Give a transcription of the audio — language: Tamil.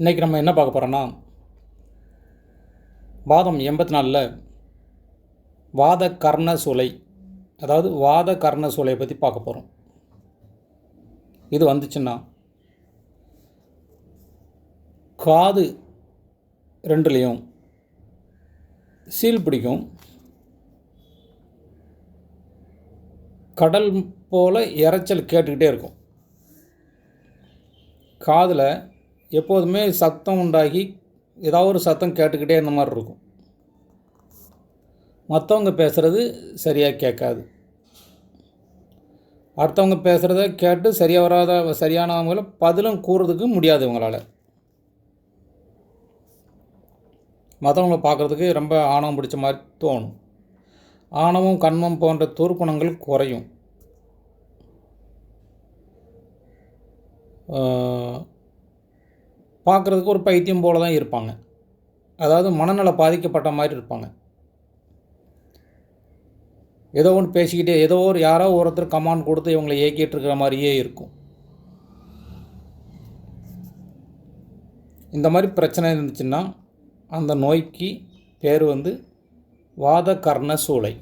இன்றைக்கி நம்ம என்ன பார்க்க போகிறோன்னா வாதம் எண்பத்தி நாலில் வாத கர்ண சூளை அதாவது வாத கர்ண சூளையை பற்றி பார்க்க போகிறோம் இது வந்துச்சுன்னா காது ரெண்டுலேயும் சீல் பிடிக்கும். கடல் போல் இரைச்சல் கேட்டுக்கிட்டே இருக்கும். காதில் எப்போதுமே சத்தம் உண்டாகி ஏதாவது ஒரு சத்தம் கேட்டுக்கிட்டே இந்த மாதிரி இருக்கும். மற்றவங்க பேசுகிறது சரியாக கேட்காது. அடுத்தவங்க பேசுகிறத கேட்டு சரியாக வராத சரியானவங்கள பதிலும் கூறுறதுக்கு முடியாது இவங்களால். மற்றவங்கள பார்க்குறதுக்கு ரொம்ப ஆணவம் பிடிச்ச மாதிரி தோணும். ஆணவம் கண்மம் போன்ற துர்க்குணங்கள் குறையும். பார்க்குறதுக்கு ஒரு பைத்தியம் போல தான் இருப்பாங்க. அதாவது மனநல பாதிக்கப்பட்ட மாதிரி இருப்பாங்க. ஏதோ ஒன்று பேசிக்கிட்டே ஏதோ ஒரு யாரோ ஒருத்தர் கமாண்ட் கொடுத்து இவங்களை இயக்கிட்டு இருக்கிற மாதிரியே இருக்கும். இந்த மாதிரி பிரச்சனை இருந்துச்சுன்னா அந்த நோய்க்கு பேர் வந்து வாத கர்ண சூளை.